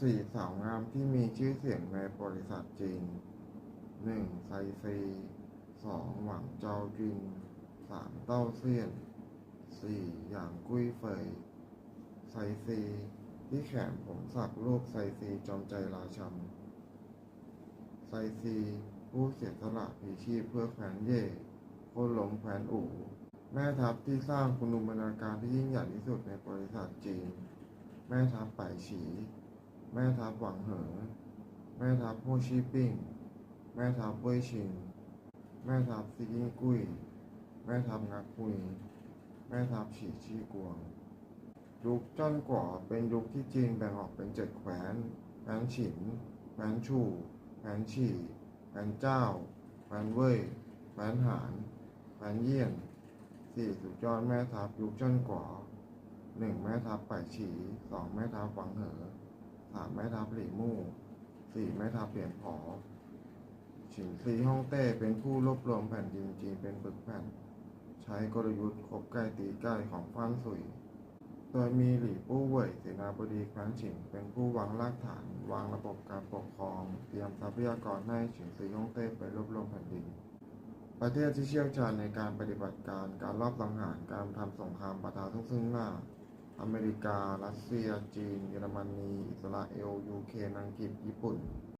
สี่สาวงามที่มีชื่อเสียงในบริษัทจีนหนึ่งไซซีสองหวังเจ้าจินสามเต้าเซียนสี่หยางกุ้ยเฟยไซซี ที่แขนผมสักรูปไซซีจอมใจราชันไซซี ผู้เสียสละผีชีพเพื่อแขวนเย่ค่นล้มแขวนอู่ แม่ทัพที่สร้างคุณูปนาการที่ยิ่งใหญ่ที่สุดในบริษัทจีน แม่ทัพไปายฉี แม่ทัพหวังเหอ แม่ทัพโฮชีปิ้ง แม่ทัพเว่ยชิง แม่ทัพซิกิ้งกุ้ย แม่ทัพงักคุย แม่ทัพฉีชีกวง ยุคจ้อนกว่าเป็นยุคที่จีนแบ่งออกเป็นเจ็ดแคว้น แคว้นฉิน แคว้นชู่ แคว้นฉี่ แคว้นเจ้า แคว้นเว่ย แคว้นหาน แคว้นเยี่ยนสี่สุดยอดแม่ทัพยุคจ้อนกว่าหนึ่งแม่ทัพไปายฉีสองแม่ทัพหวังเหอ สามแม่ทัพหลี่มู่สี่แม่ทัพเปลี่ยนผอฉินซีฮ่องเต้เป็นผู้รวบรวมแผ่นดินจีนเป็นปึกแผ่น ใช้กลยุทธ์คบใกล้ตีใกล้ของฟ้านสุย โดยมีหลี่ปู้เว่ยเสนาบดีแคว้นฉิงเป็นผู้วางรากฐาน วางระบบการปกครอง เตรียมทรัพยากรให้ฉิงซีฮ่องเต้ไปรวบรวมแผ่นดิน ประเทศที่เชี่ยวชาญในการปฏิบัติการการรอบสังหารการทำสงครามปะทะซึ่งซึ่งหน้า อเมริกา รัสเซีย จีน เยอรมนี อิสราเอล ยูเครน อังกฤษ ญี่ปุ่น